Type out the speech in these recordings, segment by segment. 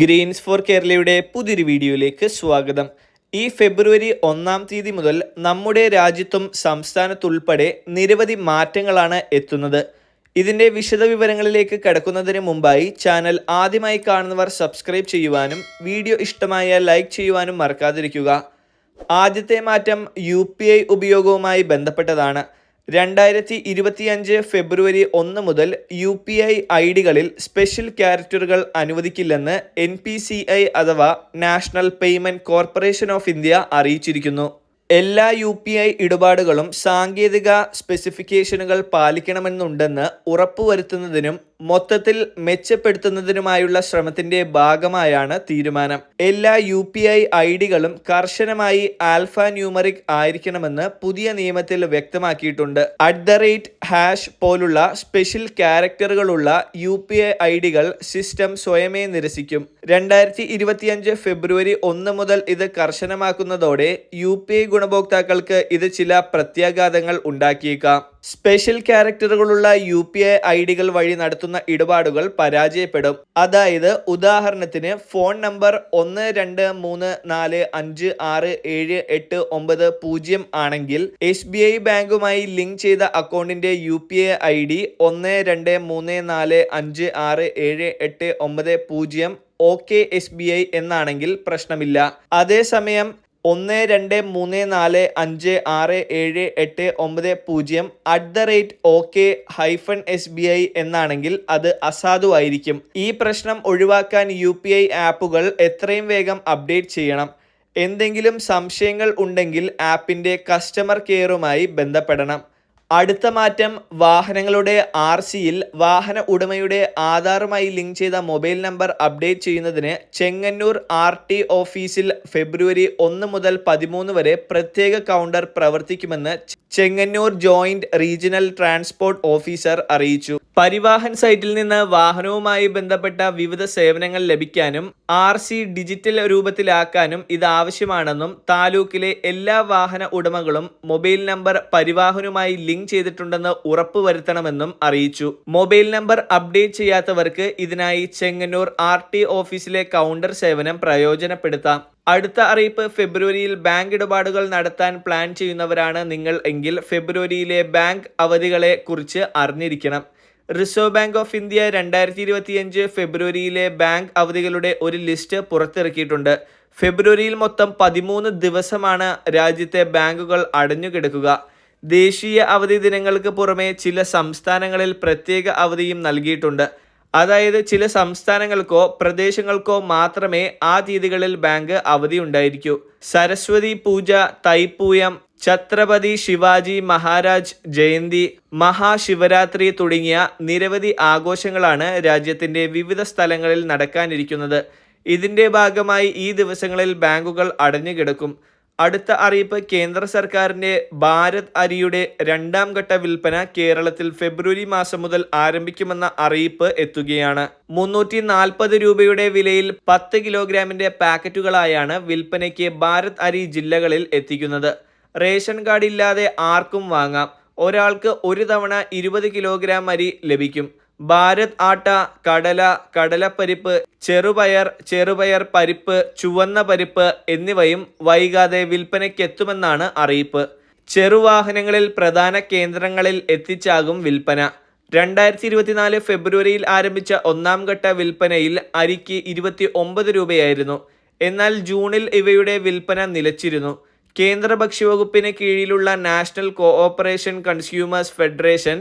Green's four കേരളയുടെ പുതിയൊരു വീഡിയോയിലേക്ക് സ്വാഗതം. ഈ ഫെബ്രുവരി ഒന്നാം തീയതി മുതൽ നമ്മുടെ രാജ്യത്തും സംസ്ഥാനത്തുൾപ്പെടെ നിരവധി മാറ്റങ്ങളാണ് എത്തുന്നത്. ഇതിന്റെ വിശദവിവരങ്ങളിലേക്ക് കടക്കുന്നതിന് മുമ്പായി ചാനൽ ആദ്യമായി കാണുന്നവർ സബ്സ്ക്രൈബ് ചെയ്യുവാനും വീഡിയോ ഇഷ്ടമായ ലൈക്ക് ചെയ്യുവാനും മറക്കാതിരിക്കുക. ആദ്യത്തെ മാറ്റം യു ഉപയോഗവുമായി ബന്ധപ്പെട്ടതാണ്. രണ്ടായിരത്തി ഇരുപത്തിയഞ്ച് ഫെബ്രുവരി ഒന്ന് മുതൽ യു പി ഐ ഐ ഡികളിൽ സ്പെഷ്യൽ ക്യാരക്ടറുകൾ അനുവദിക്കില്ലെന്ന് എൻ പി സി ഐ അഥവാ national payment corporation of India അറിയിച്ചിരിക്കുന്നു. എല്ലാ യു പി ഐ ഇടപാടുകളും സാങ്കേതിക സ്പെസിഫിക്കേഷനുകൾ പാലിക്കണമെന്നുണ്ടെന്ന് ഉറപ്പുവരുത്തുന്നതിനും മൊത്തത്തിൽ മെച്ചപ്പെടുത്തുന്നതിനുമായുള്ള ശ്രമത്തിന്റെ ഭാഗമായാണ് തീരുമാനം. എല്ലാ യു പി ഐ ഐ ഡികളും കർശനമായി ആൽഫ ന്യൂമറിക് ആയിരിക്കണമെന്ന് പുതിയ നിയമത്തിൽ വ്യക്തമാക്കിയിട്ടുണ്ട്. അറ്റ് ദ റേറ്റ് ഹാഷ് പോലുള്ള സ്പെഷ്യൽ ക്യാരക്ടറുകളുള്ള യു പി ഐ ഐ ഡികൾ സിസ്റ്റം സ്വയമേ നിരസിക്കും. രണ്ടായിരത്തി ഇരുപത്തിയഞ്ച് ഫെബ്രുവരി ഒന്ന് മുതൽ ഇത് കർശനമാക്കുന്നതോടെ യു പി ഐ ഗുണഭോക്താക്കൾക്ക് ഇത് ചില പ്രത്യാഘാതങ്ങൾ ഉണ്ടാക്കിയേക്കാം. സ്പെഷ്യൽ ക്യാരക്ടറുകളുള്ള യു പി ഐ ഐ ഡികൾ വഴി നടത്തുന്ന ഇടപാടുകൾ പരാജയപ്പെടും. അതായത് ഉദാഹരണത്തിന് ഫോൺ നമ്പർ ഒന്ന് രണ്ട് മൂന്ന് നാല് അഞ്ച് ആറ് ഏഴ് എട്ട് ഒമ്പത് പൂജ്യം ആണെങ്കിൽ എസ് ബി ഐ ബാങ്കുമായി ലിങ്ക് ചെയ്ത അക്കൗണ്ടിന്റെ U P I I D ഒന്ന് രണ്ട് മൂന്ന് നാല് അഞ്ച് ആറ് ഏഴ് എട്ട് ഒമ്പത് പൂജ്യം O K S B I എന്നാണെങ്കിൽ പ്രശ്നമില്ല. അതേസമയം ഒന്ന് രണ്ട് മൂന്ന് നാല് അഞ്ച് ആറ് ഏഴ് എട്ട് ഒമ്പത് പൂജ്യം at the rate O K hyphen S B I എന്നാണെങ്കിൽ അത് അസാധുവായിരിക്കും. ഈ പ്രശ്നം ഒഴിവാക്കാൻ യു പി ഐ ആപ്പുകൾ എത്രയും വേഗം അപ്ഡേറ്റ് ചെയ്യണം. എന്തെങ്കിലും സംശയങ്ങൾ ഉണ്ടെങ്കിൽ ആപ്പിന്റെ കസ്റ്റമർ കെയറുമായി ബന്ധപ്പെടണം. അടുത്ത മാറ്റം വാഹനങ്ങളുടെ ആർ സിയിൽ വാഹന ഉടമയുടെ ആധാറുമായി ലിങ്ക് ചെയ്ത മൊബൈൽ നമ്പർ അപ്ഡേറ്റ് ചെയ്യുന്നതിന് ചെങ്ങന്നൂർ ആർ ടി ഓഫീസിൽ ഫെബ്രുവരി ഒന്ന് മുതൽ പതിമൂന്ന് വരെ പ്രത്യേക കൗണ്ടർ പ്രവർത്തിക്കുമെന്ന് Chengannur joint regional transport officer അറിയിച്ചു. പരിവാഹൻ സൈറ്റിൽ നിന്ന് വാഹനവുമായി ബന്ധപ്പെട്ട വിവിധ സേവനങ്ങൾ ലഭിക്കാനും ആർ സി ഡിജിറ്റൽ രൂപത്തിലാക്കാനും ഇത് ആവശ്യമാണെന്നും താലൂക്കിലെ എല്ലാ വാഹന ഉടമകളും മൊബൈൽ നമ്പർ പരിവാഹനുമായി ലിങ്ക് ചെയ്തിട്ടുണ്ടെന്ന് ഉറപ്പ് വരുത്തണമെന്നും അറിയിച്ചു. മൊബൈൽ നമ്പർ അപ്ഡേറ്റ് ചെയ്യാത്തവർക്ക് ഇതിനായി ചെങ്ങന്നൂർ ആർ ഓഫീസിലെ കൗണ്ടർ സേവനം പ്രയോജനപ്പെടുത്താം. അടുത്ത അറിയിപ്പ് ഫെബ്രുവരിയിൽ ബാങ്ക് ഇടപാടുകൾ നടത്താൻ പ്ലാൻ ചെയ്യുന്നവരാണ് നിങ്ങൾ എങ്കിൽ ഫെബ്രുവരിയിലെ ബാങ്ക് അവധികളെ കുറിച്ച് അറിഞ്ഞിരിക്കണം. റിസർവ് ബാങ്ക് ഓഫ് ഇന്ത്യ രണ്ടായിരത്തി ഇരുപത്തിയഞ്ച് ഫെബ്രുവരിയിലെ ബാങ്ക് അവധികളുടെ ഒരു ലിസ്റ്റ് പുറത്തിറക്കിയിട്ടുണ്ട്. ഫെബ്രുവരിയിൽ മൊത്തം പതിമൂന്ന് ദിവസമാണ് രാജ്യത്തെ ബാങ്കുകൾ അടഞ്ഞുകിടക്കുക. ദേശീയ അവധി ദിനങ്ങൾക്ക് പുറമെ ചില സംസ്ഥാനങ്ങളിൽ പ്രത്യേക അവധിയും നൽകിയിട്ടുണ്ട്. അതായത് ചില സംസ്ഥാനങ്ങൾക്കോ പ്രദേശങ്ങൾക്കോ മാത്രമേ ആ തീയതികളിൽ ബാങ്ക് അവധി ഉണ്ടായിരിക്കൂ. സരസ്വതി പൂജ തൈപ്പൂയം ഛത്രപതി ശിവാജി മഹാരാജ് ജയന്തി മഹാശിവരാത്രി തുടങ്ങിയ നിരവധി ആഘോഷങ്ങളാണ് രാജ്യത്തിന്റെ വിവിധ സ്ഥലങ്ങളിൽ നടക്കാനിരിക്കുന്നത്. ഇതിന്റെ ഭാഗമായി ഈ ദിവസങ്ങളിൽ ബാങ്കുകൾ അടഞ്ഞുകിടക്കും. അടുത്ത അറിയിപ്പ് കേന്ദ്ര സർക്കാരിന്റെ ഭാരത് അരിയുടെ രണ്ടാം ഘട്ട വിൽപ്പന കേരളത്തിൽ ഫെബ്രുവരി മാസം മുതൽ ആരംഭിക്കുമെന്ന അറിയിപ്പ് എത്തുകയാണ്. മുന്നൂറ്റി നാൽപ്പത് രൂപയുടെ വിലയിൽ പത്ത് കിലോഗ്രാമിന്റെ പാക്കറ്റുകളായാണ് വിൽപ്പനയ്ക്ക് ഭാരത് അരി ജില്ലകളിൽ എത്തിക്കുന്നത്. റേഷൻ കാർഡ് ഇല്ലാതെ ആർക്കും വാങ്ങാം. ഒരാൾക്ക് ഒരു തവണ ഇരുപത് കിലോഗ്രാം അരി ലഭിക്കും. ഭാരത് ആട്ട കടല കടലപ്പരിപ്പ് ചെറുപയർ ചെറുപയർ പരിപ്പ് ചുവന്ന പരിപ്പ് എന്നിവയും വൈകാതെ വിൽപ്പനയ്ക്കെത്തുമെന്നാണ് അറിയിപ്പ്. ചെറുവാഹനങ്ങളിൽ പ്രധാന കേന്ദ്രങ്ങളിൽ എത്തിച്ചാകും വിൽപ്പന. രണ്ടായിരത്തി ഇരുപത്തിനാല് ഫെബ്രുവരിയിൽ ആരംഭിച്ച ഒന്നാം ഘട്ട വിൽപ്പനയിൽ അരിക്ക് ഇരുപത്തി ഒമ്പത് രൂപയായിരുന്നു. എന്നാൽ ജൂണിൽ ഇവയുടെ വിൽപ്പന നിലച്ചിരുന്നു. കേന്ദ്ര ഭക്ഷ്യവകുപ്പിന് കീഴിലുള്ള നാഷണൽ കോഓപ്പറേഷൻ കൺസ്യൂമേഴ്സ് ഫെഡറേഷൻ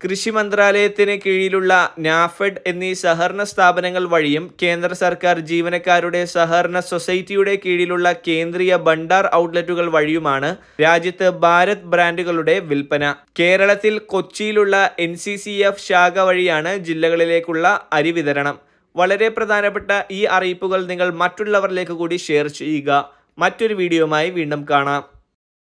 കൃഷി മന്ത്രാലയത്തിന് കീഴിലുള്ള നാഫെഡ് എന്നീ സഹകരണ സ്ഥാപനങ്ങൾ വഴിയും കേന്ദ്ര സർക്കാർ ജീവനക്കാരുടെ സഹകരണ സൊസൈറ്റിയുടെ കീഴിലുള്ള കേന്ദ്രീയ ഭണ്ഡാർ ഔട്ട്ലെറ്റുകൾ വഴിയുമാണ് രാജ്യത്ത് ഭാരത് ബ്രാൻഡുകളുടെ വിൽപ്പന. കേരളത്തിൽ കൊച്ചിയിലുള്ള എൻ ശാഖ വഴിയാണ് ജില്ലകളിലേക്കുള്ള അരി വിതരണം. വളരെ പ്രധാനപ്പെട്ട ഈ അറിയിപ്പുകൾ നിങ്ങൾ മറ്റുള്ളവരിലേക്ക് കൂടി ഷെയർ ചെയ്യുക. മറ്റൊരു വീഡിയോയുമായി വീണ്ടും കാണാം.